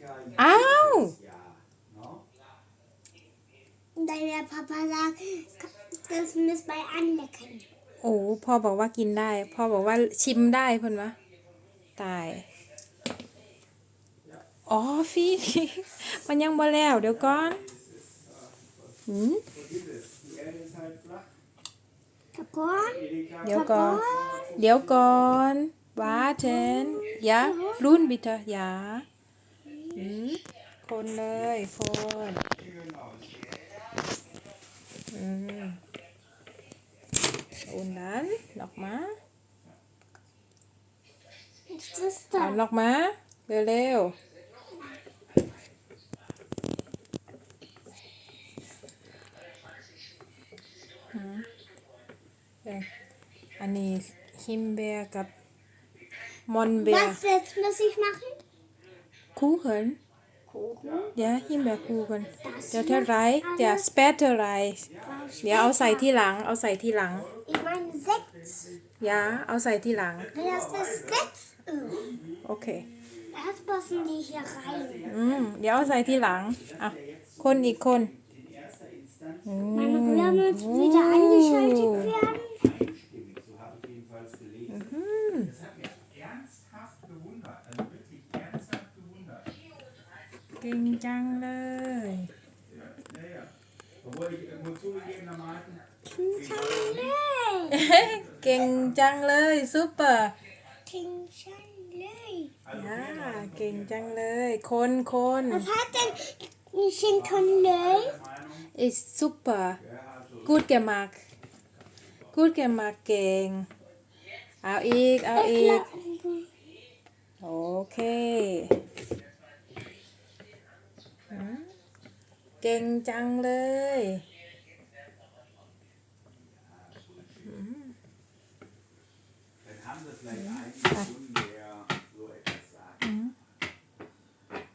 Au! Ja, no? Dein Papa sagt, das müssen wir anlecken. โอ้พ่อบอกว่ากินได้ พ่อบอกว่าชิมได้เพิ่นวะตาย อ๋อฟีมันยังบ่แล้ว เดี๋ยวก่อนหืม Wo gibt es? Die Erde ist halt flach. Kapon? Edeka เดี๋ยวก่อน เดี๋ยวก่อนวาเทนยะรุ่นบิเตยา หืมคนเลยคน Schön aus. อืมอุ่นนั้นออกมา Was ist เอา das? ออกมาเร็ว ๆหืมเอ้ยอันนี้ฮิมเบียกับมอนเบีย Was jetzt muss ich machen? คู่เหิน Kuchen. เดี๋ยวฮิมเบียคู่กันเดี๋ยวเท่าไรเดี๋ยวสเปเทอร์ไรเดี๋ยวเอาใส่ที่หลัง เอาใส่ที่หลัง Ich meine sechs. ยาเอาใส่ที่หลัง Das ist sechs. โอเค Das passen die hier rein. อืมเดี๋ยวเอาใส่ที่หลัง อะ คนอีกคน Meine Rühr muss wieder eingeschaltet werden. Einstimmig, เก่งจังเลย Ja, naja. Obwohl ich äh, muss zugegebenermaßen เก่งจังเลยซุปเปอร์ Ting Shanley. อ่าเก่งจังเลย คนคน Was heißt denn Shintonley? ist super gut gemacht gut gemacht เก่งเอาอีก เอาอีก โอเคหืม เก่งจังเลย ตั